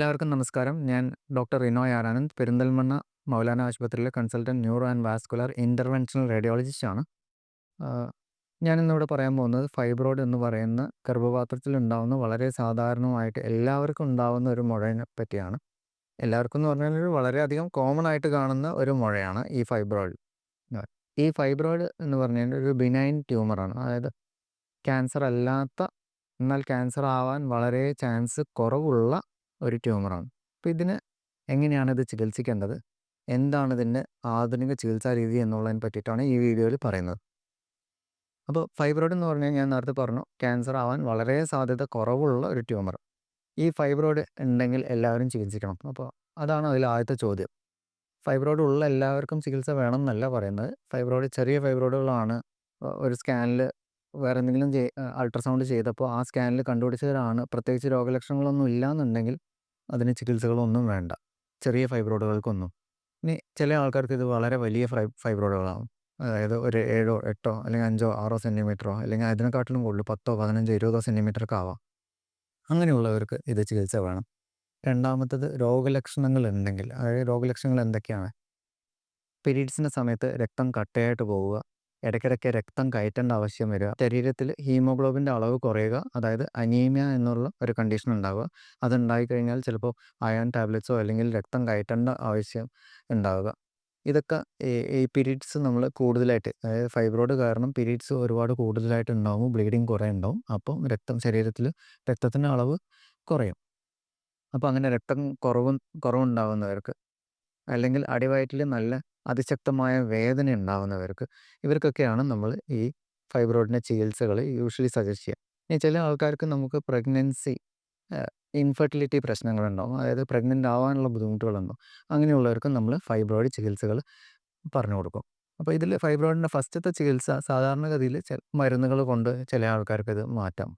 എല്ലാവർക്കും നമസ്കാരം. ഞാൻ ഡോക്ടർ റിനോയ് ആരാനന്ദ് പെരിന്തൽമണ്ണ മൗലാന ആശുപത്രിയിലെ consultant neuro and vascular interventional radiologist ആണ്. ഞാൻ ഇന്നിവിടെ പറയാൻ പോകുന്നത് ഫൈബ്രോയിഡ് എന്ന് പറയുന്ന ഗർഭപാത്രത്തിൽ ഉണ്ടാകുന്ന വളരെ സാധാരണമായിട്ട് എല്ലാവർക്കും ഉണ്ടാകുന്ന ഒരു മുഴയെ പറ്റിയാണ്. എല്ലാവർക്കും എന്ന് പറഞ്ഞാൽ ഒരു വളരെയധികം കോമൺ ആയിട്ട് കാണുന്ന ഒരു മുഴയാണ് ഈ ഫൈബ്രോയിഡ്. ഈ ഫൈബ്രോയിഡ് എന്ന് പറഞ്ഞാൽ ഒരു ബിനൈൻ ട്യൂമറാണ് അതായത് ക്യാൻസർ അല്ലാത്ത എന്നാൽ ക്യാൻസർ ആവാൻ വളരെ ചാൻസ് കുറവുള്ള ഒരു ട്യൂമറാണ്. അപ്പോൾ ഇതിന് എങ്ങനെയാണ് ഇത് ചികിത്സിക്കേണ്ടത്? എന്താണ് ഇതിന്റെ ആധുനിക ചികിത്സാ രീതി എന്നുള്ളതിനെ പറ്റിയിട്ടാണ് ഈ വീഡിയോയിൽ പറയുന്നത്. അപ്പോൾ ഫൈബ്രോയിഡ് എന്ന് പറഞ്ഞാൽ ഞാൻ നേരത്തെ പറഞ്ഞു ക്യാൻസർ ആവാൻ വളരെ സാധ്യത കുറവുള്ള ഒരു ട്യൂമർ. ഈ ഫൈബ്രോയിഡ് ഉണ്ടെങ്കിൽ എല്ലാവരും ചികിത്സിക്കണം. അപ്പോൾ അതാണ് അതിൽ ആദ്യത്തെ ചോദ്യം. ഫൈബ്രോയിഡ് ഉള്ള എല്ലാവർക്കും ചികിത്സ വേണം എന്നല്ല പറയുന്നത്. ഫൈബ്രോയിഡ് ചെറിയ ഫൈബ്രോയിഡുകളാണ് ഒരു സ്കാനിൽ വേറെ എന്തെങ്കിലും അൾട്രാസൗണ്ട് ചെയ്തപ്പോൾ ആ സ്കാനിൽ കണ്ടുപിടിച്ചവരാണ്. പ്രത്യേകിച്ച് രോഗലക്ഷണങ്ങളൊന്നും ഇല്ലാന്നുണ്ടെങ്കിൽ അതിന് ചികിത്സകളൊന്നും വേണ്ട. ചെറിയ ഫൈബ്രോയിഡുകൾക്കൊന്നും. ഇനി ചില ആൾക്കാർക്ക് ഇത് വളരെ വലിയ ഫൈ ഫൈബ്രോയിഡുകളാവും. അതായത് ഒരു ഏഴോ എട്ടോ അല്ലെങ്കിൽ അഞ്ചോ ആറോ സെന്റിമീറ്ററോ അല്ലെങ്കിൽ അതിനെക്കാട്ടിലും കൂടുതൽ പത്തോ പതിനഞ്ചോ ഇരുപതോ സെന്റിമീറ്ററൊക്കെ ആവാം അങ്ങനെയുള്ളവർക്ക് ഇത് ചികിത്സ വേണം. രണ്ടാമത്തത് രോഗലക്ഷണങ്ങൾ ഉണ്ടെങ്കിൽ അതായത് രോഗലക്ഷണങ്ങൾ എന്തൊക്കെയാണ് പീരീഡ്സിന്റെ സമയത്ത് രക്തം കട്ടയായിട്ട് പോവുക ഇടയ്ക്കിടയ്ക്ക് രക്തം കയറ്റേണ്ട ആവശ്യം വരിക. ശരീരത്തിൽ ഹീമോഗ്ലോബിന്റെ അളവ് കുറയുക അതായത് അനീമിയ എന്നുള്ള ഒരു കണ്ടീഷൻ ഉണ്ടാവുക. അതുണ്ടായി കഴിഞ്ഞാൽ ചിലപ്പോൾ അയൺ ടാബ്ലറ്റ്സോ അല്ലെങ്കിൽ രക്തം കയറ്റേണ്ട ആവശ്യം ഉണ്ടാവുക. ഇതൊക്കെ ഈ പീരീഡ്സ് നമ്മൾ കൂടുതലായിട്ട് അതായത് ഫൈബ്രോയിഡ് കാരണം പീരീഡ്സ് ഒരുപാട് കൂടുതലായിട്ട് ഉണ്ടാവും ബ്ലീഡിങ് കുറേ ഉണ്ടാവും. അപ്പം രക്തം ശരീരത്തിൽ രക്തത്തിന്റെ അളവ് കുറയും. അപ്പോൾ അങ്ങനെ രക്തം കുറവും കുറവുണ്ടാകുന്നവർക്ക് അല്ലെങ്കിൽ അടിവയറ്റിൽ നല്ല അതിശക്തമായ വേദന ഉണ്ടാകുന്നവർക്ക് ഇവർക്കൊക്കെയാണ് നമ്മൾ ഈ ഫൈബ്രോയിഡിന്റെ ചികിത്സകൾ യൂഷ്വലി സജസ്റ്റ് ചെയ്യുക ഇനി ചില ആൾക്കാർക്ക് നമുക്ക് പ്രഗ്നൻസി ഇൻഫെർട്ടിലിറ്റി പ്രശ്നങ്ങളുണ്ടാവും അതായത് പ്രഗ്നന്റ് ആവാനുള്ള ബുദ്ധിമുട്ടുകളുണ്ടാവും അങ്ങനെയുള്ളവർക്കും നമ്മൾ ഫൈബ്രോയിഡ് ചികിത്സകൾ പറഞ്ഞു കൊടുക്കും. അപ്പോൾ ഇതിൽ ഫൈബ്രോയിഡിന്റെ ഫസ്റ്റത്തെ ചികിത്സ സാധാരണഗതിയിൽ ചില മരുന്നുകൾ കൊണ്ട് ചില ആൾക്കാർക്ക് ഇത് മാറ്റാം.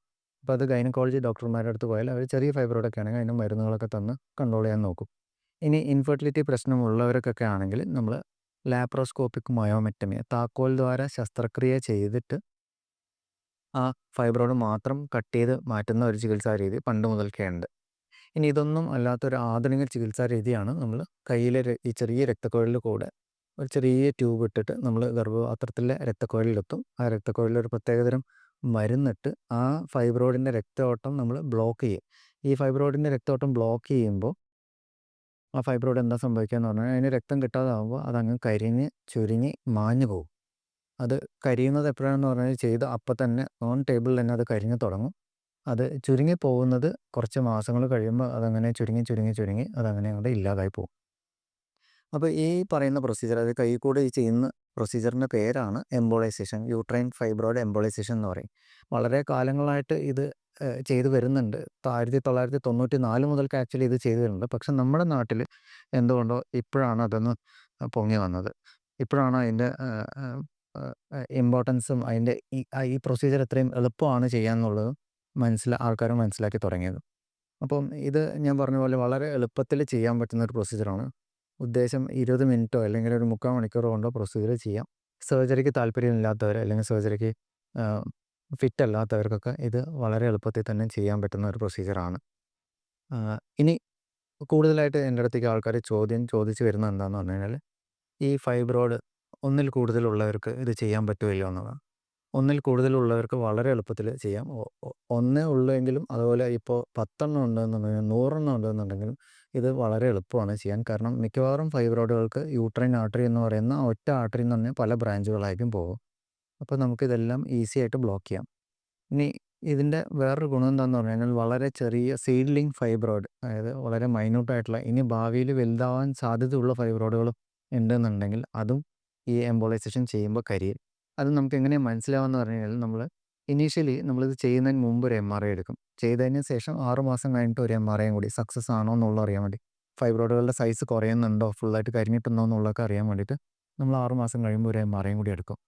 അപ്പോൾ അത് ഗൈനക്കോളജി ഡോക്ടർമാരുടെ അടുത്ത് പോയാൽ അവർ ചെറിയ ഫൈബ്രോയിഡൊക്കെ ആണെങ്കിൽ അതിന് മരുന്നുകളൊക്കെ തന്ന് കൺട്രോൾ ചെയ്യാൻ നോക്കും. ഇനി ഇൻഫെർട്ടിലിറ്റി പ്രശ്നമുള്ളവർക്കൊക്കെ ആണെങ്കിൽ നമ്മൾ ലാപ്രോസ്കോപ്പിക് മയോമെറ്റമി താക്കോൽ ദ്വാര ശസ്ത്രക്രിയ ചെയ്തിട്ട് ആ ഫൈബ്രോയിഡ് മാത്രം കട്ട് ചെയ്ത് മാറ്റുന്ന ഒരു ചികിത്സാ രീതി പണ്ട് മുതൽക്കേ ഉണ്ട് ഇനി ഇതൊന്നും അല്ലാത്തൊരു ആധുനിക ചികിത്സാ രീതിയാണ് നമ്മൾ കയ്യിലെ ഈ ചെറിയ രക്തക്കുഴലിൽ കൂടെ ഒരു ചെറിയ ട്യൂബ് ഇട്ടിട്ട് നമ്മൾ ഗർഭപാത്രത്തിലെ രക്തക്കുഴലിലെത്തും. ആ രക്തക്കുഴലിൽ ഒരു പ്രത്യേകതരം മരുന്നിട്ട് ആ ഫൈബ്രോയിഡിന്റെ രക്തയോട്ടം നമ്മൾ ബ്ലോക്ക് ചെയ്യും. ഈ ഫൈബ്രോയിഡിന്റെ രക്തയോട്ടം ബ്ലോക്ക് ചെയ്യുമ്പോൾ ആ ഫൈബ്രോയിഡ് എന്താ സംഭവിക്കുക എന്ന് പറഞ്ഞാൽ അതിന് രക്തം കിട്ടാതാകുമ്പോൾ അതങ്ങ് കരിഞ്ഞ് ചുരുങ്ങി മാഞ്ഞു പോകും. അത് കരിയുന്നത് എപ്പോഴാണെന്ന് പറഞ്ഞാൽ ചെയ്ത് അപ്പം തന്നെ ഓൺ ടേബിളിൽ തന്നെ അത് കരിഞ്ഞു തുടങ്ങും. അത് ചുരുങ്ങി പോകുന്നത് കുറച്ച് മാസങ്ങൾ കഴിയുമ്പോൾ അതങ്ങനെ ചുരുങ്ങി ചുരുങ്ങി ചുരുങ്ങി അതങ്ങനെ അങ്ങോട്ട് ഇല്ലാതായി പോകും. അപ്പോൾ ഈ പറയുന്ന പ്രൊസീജിയർ അത് കൈ കൂടെ ചെയ്യുന്ന പ്രൊസീജിയറിന്റെ പേരാണ് എംബോളൈസേഷൻ യൂട്രൈൻ ഫൈബ്രോയിഡ് എംബോളൈസേഷൻ എന്ന് പറയും. വളരെ കാലങ്ങളായിട്ട് ഇത് ചെയ്തു വരുന്നുണ്ട്. ആയിരത്തി തൊള്ളായിരത്തി തൊണ്ണൂറ്റി നാല് മുതൽക്ക് ആക്ച്വലി ഇത് ചെയ്തു വരുന്നുണ്ട്. പക്ഷെ നമ്മുടെ നാട്ടിൽ എന്തുകൊണ്ടോ ഇപ്പോഴാണ് അതൊന്ന് പൊങ്ങി വന്നത്. ഇപ്പോഴാണ് അതിന്റെ ഇമ്പോർട്ടൻസും അതിന്റെ ഈ പ്രൊസീജിയർ എത്രയും എളുപ്പമാണ് ചെയ്യാന്നുള്ളത് മനസ്സിൽ ആൾക്കാർ മനസ്സിലാക്കി തുടങ്ങിയത്. അപ്പം ഇത് ഞാൻ പറഞ്ഞ പോലെ വളരെ എളുപ്പത്തിൽ ചെയ്യാൻ പറ്റുന്ന ഒരു പ്രൊസീജിയറാണ്. ഉദ്ദേശം ഇരുപത് മിനിറ്റോ അല്ലെങ്കിൽ ഒരു മുക്കാൽ മണിക്കൂറോ കൊണ്ടോ പ്രൊസീജിയർ ചെയ്യാം. സർജറിക്ക് താല്പര്യമില്ലാത്തവർ അല്ലെങ്കിൽ സർജറിക്ക് ഫിറ്റ് അല്ലാത്തവർക്കൊക്കെ ഇത് വളരെ എളുപ്പത്തിൽ തന്നെ ചെയ്യാൻ പറ്റുന്ന ഒരു പ്രൊസീജിയറാണ്. ഇനി കൂടുതലായിട്ട് എന്റെ അടുത്തേക്ക് ആൾക്കാർ ചോദ്യം ചോദിച്ചു വരുന്നത് എന്താണെന്ന് പറഞ്ഞു കഴിഞ്ഞാൽ ഈ ഫൈബ്രോയിഡ് ഒന്നിൽ കൂടുതലുള്ളവർക്ക് ഇത് ചെയ്യാൻ പറ്റുമല്ലോ എന്നുള്ളതാണ് ഒന്നിൽ കൂടുതലുള്ളവർക്ക് വളരെ എളുപ്പത്തിൽ ചെയ്യാം. ഒന്നേ ഉള്ളെങ്കിലും അതുപോലെ ഇപ്പോൾ പത്തെണ്ണം ഉണ്ടെന്നുണ്ടെങ്കിൽ നൂറെണ്ണം ഉണ്ടെന്നുണ്ടെങ്കിലും ഇത് വളരെ എളുപ്പമാണ് ചെയ്യാൻ. കാരണം മിക്കവാറും ഫൈബ്രോയിഡുകൾക്ക് യൂട്രൈൻ ആർട്ടറി എന്ന് പറയുന്ന ഒറ്റ ആർട്ടറിയിൽ നിന്ന് തന്നെ പല ബ്രാഞ്ചുകളായിരിക്കും പോകും. അപ്പോൾ നമുക്കിതെല്ലാം ഈസി ആയിട്ട് ബ്ലോക്ക് ചെയ്യാം. ഇനി ഇതിന്റെ വേറൊരു ഗുണം എന്താണെന്ന് പറഞ്ഞു കഴിഞ്ഞാൽ വളരെ ചെറിയ സീഡ്ലിംഗ് ഫൈബ്രോയിഡ് അതായത് വളരെ മൈന്യൂട്ടായിട്ടുള്ള ഇനി ഭാവിയിൽ വലുതാവാൻ സാധ്യതയുള്ള ഫൈബ്രോയിഡുകളും ഉണ്ടെന്നുണ്ടെങ്കിൽ അതും ഈ എംബോളൈസേഷൻ ചെയ്യുമ്പോൾ കരിയും അത് നമുക്ക് എങ്ങനെയാണ് മനസ്സിലാവുമെന്ന് പറഞ്ഞു കഴിഞ്ഞാൽ നമ്മൾ ഇനീഷ്യലി നമ്മളിത് ചെയ്യുന്നതിന് മുമ്പ് ഒരു എം ആർ ഐ എടുക്കും. ചെയ്തതിന് ശേഷം ആറ് മാസം കഴിഞ്ഞിട്ട് ഒരു എം ആർ ഐയും കൂടി. സക്സസ് ആണോ എന്നുള്ളത് അറിയാൻ വേണ്ടി. ഫൈബ്രോയിഡുകളുടെ സൈസ് കുറയുന്നുണ്ടോ? ഫുള്ളായിട്ട് കരിഞ്ഞിട്ടുണ്ടോ എന്നുള്ളതൊക്കെ അറിയാൻ വേണ്ടിയിട്ട് നമ്മൾ ആറ് മാസം കഴിയുമ്പോൾ ഒരു എം ആർ ഐയും കൂടി എടുക്കും.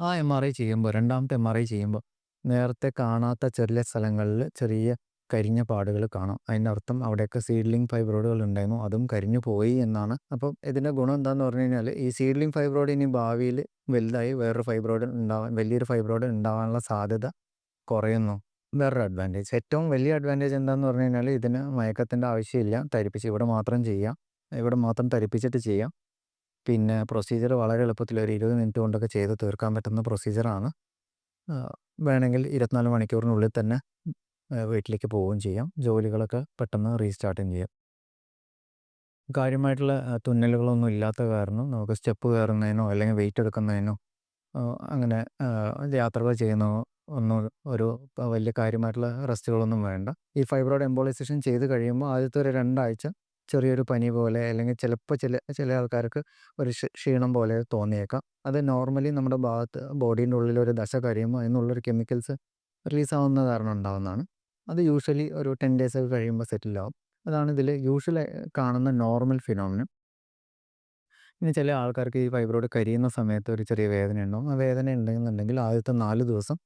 ആ എം ആർ ഐ ചെയ്യുമ്പോൾ രണ്ടാമത്തെ എം ആർ ഐ ചെയ്യുമ്പോൾ നേരത്തെ കാണാത്ത ചെറിയ സ്ഥലങ്ങളിൽ ചെറിയ കരിഞ്ഞ പാടുകൾ കാണാം. അതിന്റെ അർത്ഥം അവിടെയൊക്കെ സീഡ്ലിംഗ് ഫൈബ്രോഡുകൾ ഉണ്ടായിരുന്നു. അതും കരിഞ്ഞു പോയി എന്നാണ്. അപ്പം ഇതിന്റെ ഗുണം എന്താണെന്ന് പറഞ്ഞു കഴിഞ്ഞാൽ ഈ സീഡ്ലിംഗ് ഫൈബ്രോഡ് ഇനി ഭാവിയിൽ വലുതായി വേറൊരു ഫൈബ്രോഡ് ഉണ്ടാവാൻ വലിയൊരു ഫൈബ്രോയിഡ് ഉണ്ടാവാനുള്ള സാധ്യത കുറയുന്നു. വേറൊരു അഡ്വാന്റേജ് ഏറ്റവും വലിയ അഡ്വാന്റേജ് എന്താണെന്ന് പറഞ്ഞു കഴിഞ്ഞാൽ ഇതിന് മയക്കത്തിന്റെ ആവശ്യമില്ല. തരിപ്പിച്ച് ഇവിടെ മാത്രം ചെയ്യാം. ഇവിടെ മാത്രം തരിപ്പിച്ചിട്ട് ചെയ്യാം. പിന്നെ പ്രൊസീജിയർ വളരെ എളുപ്പത്തിൽ ഒരു ഇരുപത് മിനിറ്റ് കൊണ്ടൊക്കെ ചെയ്ത് തീർക്കാൻ പറ്റുന്ന പ്രൊസീജിയറാണ് വേണമെങ്കിൽ ഇരുപത്തിനാല് മണിക്കൂറിനുള്ളിൽ തന്നെ വീട്ടിലേക്ക് പോവുകയും ചെയ്യാം. ജോലികളൊക്കെ പെട്ടെന്ന് റീസ്റ്റാർട്ടും ചെയ്യാം. കാര്യമായിട്ടുള്ള തുന്നലുകളൊന്നും ഇല്ലാത്ത കാരണം നമുക്ക് സ്റ്റെപ്പ് കയറുന്നതിനോ അല്ലെങ്കിൽ വെയിറ്റ് എടുക്കുന്നതിനോ അങ്ങനെ യാത്രകൾ ചെയ്യുന്നോ ഒന്നും ഒരു വലിയ കാര്യമായിട്ടുള്ള റെസ്റ്റുകളൊന്നും വേണ്ട. ഈ ഫൈബ്രോയിഡ് എംബോളൈസേഷൻ ചെയ്ത് കഴിയുമ്പോൾ ആദ്യത്തെ ഒരു രണ്ടാഴ്ച ചെറിയൊരു പനി പോലെ അല്ലെങ്കിൽ ചിലപ്പോൾ ചില ചില ആൾക്കാർക്ക് ഒരു ക്ഷീണം പോലെ തോന്നിയേക്കാം. അത് നോർമലി നമ്മുടെ ഭാഗത്ത് ബോഡീന്റെ ഉള്ളിൽ ഒരു ദശ കഴിയുമ്പോൾ അതിനുള്ളൊരു കെമിക്കൽസ് റിലീസ് ആവുന്ന കാരണം ഉണ്ടാകുന്നതാണ് അത് യൂഷ്വലി ഒരു ടെൻ ഡേയ്സ് ഒക്കെ കഴിയുമ്പോൾ സെറ്റിലാവും. അതാണ് ഇതിൽ യൂഷ്വലി കാണുന്ന നോർമൽ ഫിനോമിനം. ഇനി ചില ആൾക്കാർക്ക് ഈ ഫൈബ്രോയിഡ് കരിയുന്ന സമയത്ത് ഒരു ചെറിയ വേദന ഉണ്ടാവും. ആ വേദന ഉണ്ടെന്നുണ്ടെങ്കിൽ ആദ്യത്തെ നാല് ദിവസം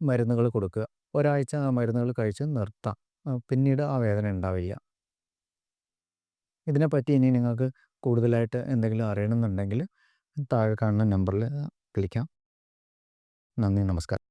മരുന്നുകൾ കൊടുക്കുക. ഒരാഴ്ച ആ മരുന്നുകൾ കഴിച്ച് നിർത്താം. പിന്നീട് ആ വേദന ഉണ്ടാവില്ല. ഇതിനെപ്പറ്റി ഇനി നിങ്ങൾക്ക് കൂടുതലായിട്ട് എന്തെങ്കിലും അറിയണമെന്നുണ്ടെങ്കിൽ താഴെ കാണുന്ന നമ്പറിൽ വിളിക്കാം. നന്ദി നമസ്കാരം.